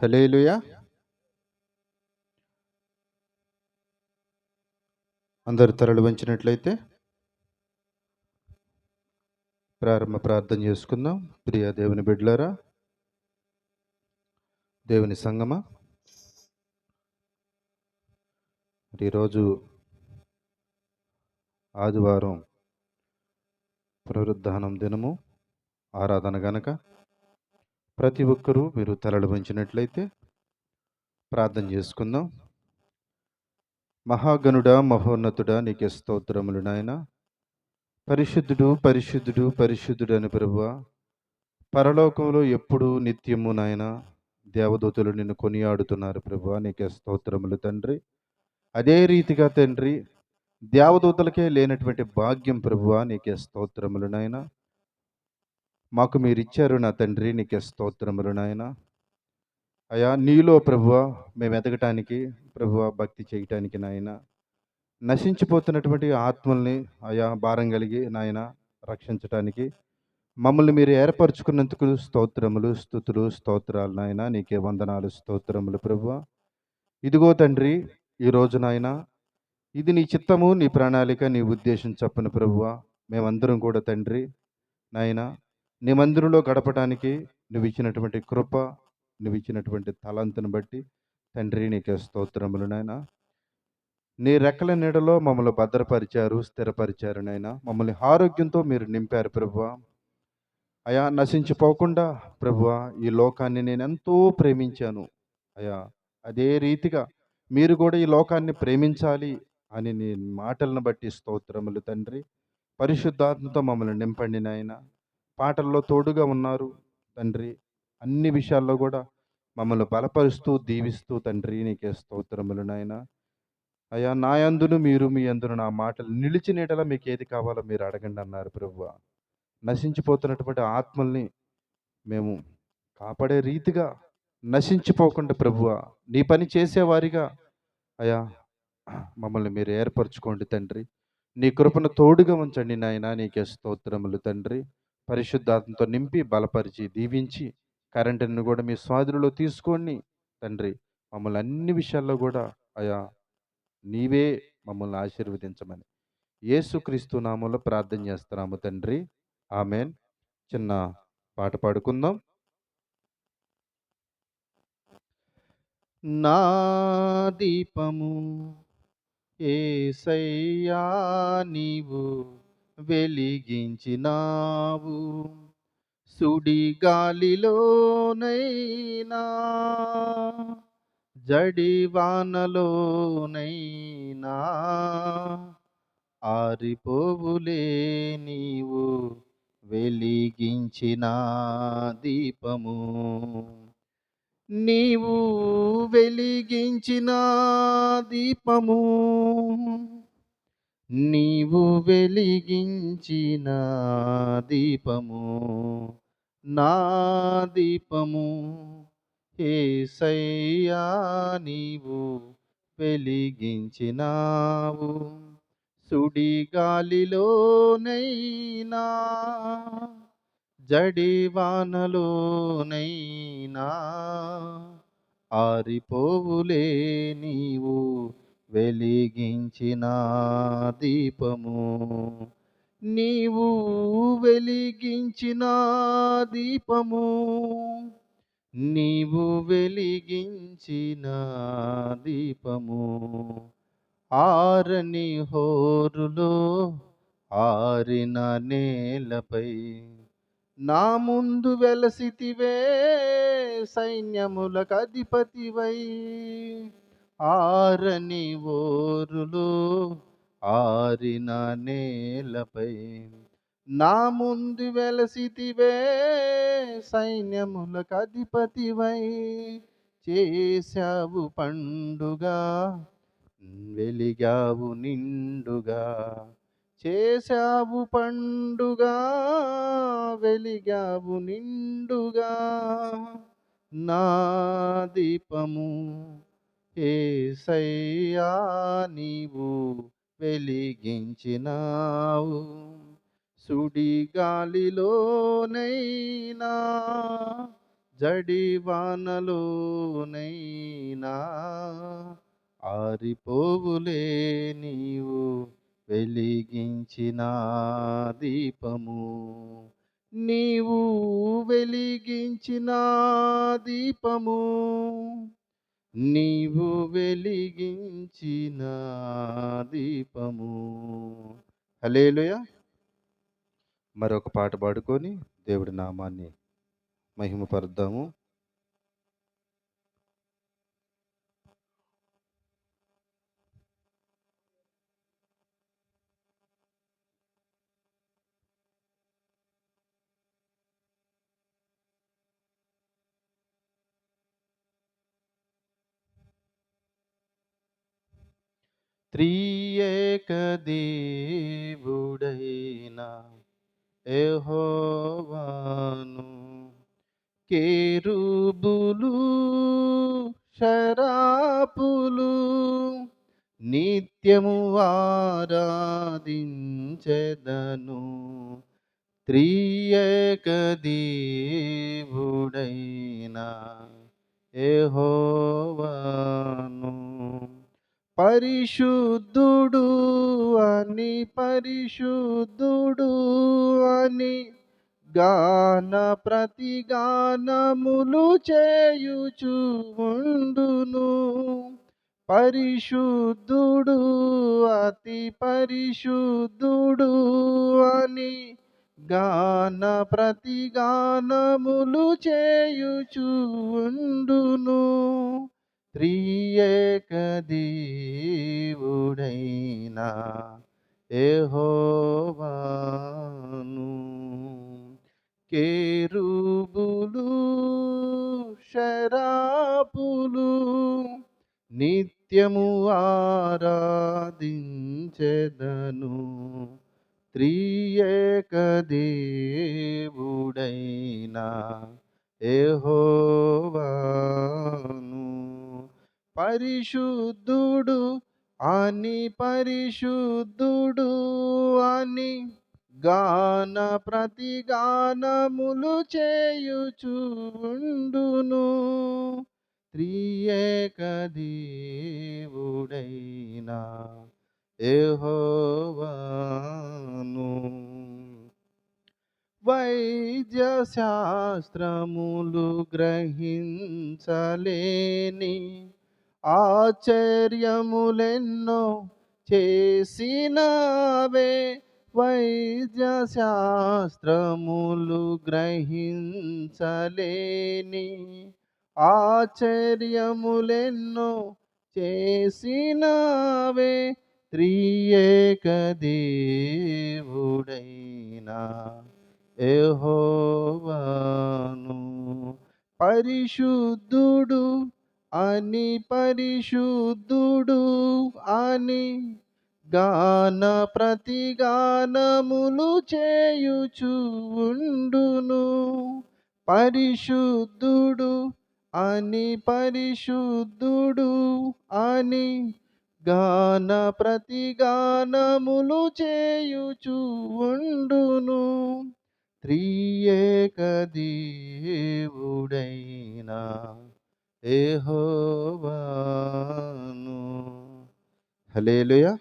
Hallelujah అందరు తరలి వంచినట్లయితే ప్రారంభ ప్రార్థన చేసుకుందాం. ప్రియ దేవుని బిడ్లరా దేవుని సంగమ. మరి ఈరోజు ఆదివారం పునరుద్ధానం దినము ఆరాధన గనక ప్రతి ఒక్కరూ మీరు తలలు వంచినట్లయితే ప్రార్థన చేసుకుందాం. మహాగణుడా మహోన్నతుడా నీకే స్తోత్రములు నాయన. పరిశుద్ధుడు పరిశుద్ధుడు పరిశుద్ధుడు అని ప్రభువ పరలోకంలో ఎప్పుడు నిత్యము నాయన దేవదూతలు నిన్ను కొనియాడుతున్నారు ప్రభువ నీకే స్తోత్రములు తండ్రి. అదే రీతిగా తండ్రి దేవదూతలకే లేనటువంటి భాగ్యం ప్రభువ నీకే స్తోత్రములు నాయన. మాకు మీరు ఇచ్చారు నా తండ్రి నీకే స్తోత్రములు నాయన. అయా నీలో ప్రభువ మేము ఎదగటానికి ప్రభువ భక్తి చేయటానికి నాయన. నశించిపోతున్నటువంటి ఆత్మల్ని అయా భారం కలిగి నాయన రక్షించటానికి మమ్మల్ని మీరు ఏర్పరచుకున్నందుకు స్తోత్రములు స్థుతులు స్తోత్రాలు నాయన. నీకే వందనాలు స్తోత్రములు ప్రభువ. ఇదిగో తండ్రి ఈరోజు నాయన ఇది నీ చిత్తము నీ ప్రణాళిక నీ ఉద్దేశం చెప్పను ప్రభువ. మేమందరం కూడా తండ్రి నాయన నీ మందిరంలో గడపడానికి నువ్వు ఇచ్చినటువంటి కృప నువ్వు ఇచ్చినటువంటి తలంతను బట్టి తండ్రి నీకే స్తోత్రములు నాయన. నీ రెక్కల నీడలో మమ్మల్ని భద్రపరిచారు స్థిరపరిచారు నాయన. మమ్మల్ని ఆరోగ్యంతో మీరు నింపారు ప్రభువ. అయా నశించిపోకుండా ప్రభువ ఈ లోకాన్ని నేను ఎంతో ప్రేమించాను. అయా అదే రీతిగా మీరు కూడా ఈ లోకాన్ని ప్రేమించాలి అని నీ మాటలను బట్టి స్తోత్రములు తండ్రి. పరిశుద్ధాత్మతో మమ్మల్ని నింపండి నాయన. పాటల్లో తోడుగా ఉన్నారు తండ్రి. అన్ని విషయాల్లో కూడా మమ్మల్ని బలపరుస్తూ దీవిస్తూ తండ్రి నీకే స్తోత్రములు నాయన. అయ్యా నా యందును మీరు మీ అందును నా మాటలు నిలిచినేటలా మీకు ఏది కావాలో మీరు అడగండి అన్నారు ప్రభువ. నశించిపోతున్నటువంటి ఆత్మల్ని మేము కాపాడే రీతిగా నశించిపోకుండా ప్రభువ నీ పని చేసేవారిగా అయా మమ్మల్ని మీరు ఏర్పరచుకోండి తండ్రి. నీ కృపను తోడుగా ఉంచండి నాయన నీకే స్తోత్రములు తండ్రి. పరిశుద్ధాత్మతో నింపి బలపరిచి దీవించి కరెంటును కూడా మీ స్వాధులలో తీసుకోండి తండ్రి మమ్మల్ని అన్ని విషయాల్లో కూడా అయా నీవే మమ్మల్ని ఆశీర్వదించమని. యేసుక్రీస్తు నామంలో ప్రార్థన చేస్తున్నాము తండ్రి. ఆమెన్. చిన్న పాట పాడుకుందాం. నా దీపము ఏసయ్యా నీవు వెలిగించినావు. సుడి గాలిలోనైనా జడి వానలోనైనా ఆరిపోవులే నీవు వెలిగించిన దీపము. నీవు వెలిగించిన దీపము. నీవు వెలిగించిన దీపము నా దీపము ఏసయ్యా నీవు వెలిగించినావు. సుడి గాలిలోనైనా జడి వానలోనైనా ఆరిపోవులే నీవు వెలిగించిన దీపము. నీవు వెలిగించిన దీపము. నీవు వెలిగించిన దీపము. ఆరని హోరులో ఆరిన నేలపై నా ముందు వెలసితివే సైన్యములకు అధిపతివై. ఆరని ఓరులు ఆరిన నేలపై నా ముందు వెలసితివే సైన్యములకు అధిపతివై చేశావు పండుగా వెలిగావు నిండుగా. చేశావు పండుగా వెలిగావు నిండుగా. నా దీపము ఏసయ్యా నీవు వెలిగించినావు. సుడి గాలిలోనైనా జడివానలోనైనా ఆరిపోవులే నీవు వెలిగించిన దీపము. నీవు వెలిగించిన దీపము. నీవు వెలిగించిన దీపము హలేలుయ మరొక పాట పాడుకొని దేవుడి నామాన్ని మహిమపరుద్దాము. త్రియేకదేవుడైన ఎహోవాను కేరుబులు శరాపులు నిత్యము ఆరాధించెదను. త్రియేకదేవుడైనా ఎహోవాను పరిశుద్ధుడు అని పరిశుద్ధుడు అని గాన ప్రతిగానములు చేయుచు ఉండును. పరిశుద్ధుడు అతి పరిశుద్ధుడు అని గాన ప్రతిగానములు చేయుచు ఉండును. త్రియేక దేవుడైనా ఎహోవాను కేరుబులు శరాపులు నిత్యము ఆరాధించెదను. త్రియేక దేవుడైనా ఎహోవాను పరిశుద్ధుడు అని పరిశుద్ధుడు అని గాన ప్రతిగానములు చేయుచుండును. త్రియేక దేవుడైనా ఎహోవాను వైద్య శాస్త్రములు గ్రహించలేని ఆశ్చర్యములెన్నో చేసినవే వైద్య శాస్త్రములు గ్రహించలేని ఆశ్చర్యములెన్నో చేసినవే త్రియేక దేవుడైనా ఎహోవాను పరిశుద్ధుడు అని పరిశుద్ధుడు అని గాన ప్రతిగానములు చేయుచు ఉండును. పరిశుద్ధుడు అని పరిశుద్ధుడు అని గాన ప్రతిగానములు చేయుచు ఉండును. త్రియేక దేవుడైనా ఎహోవాను హలేలుయా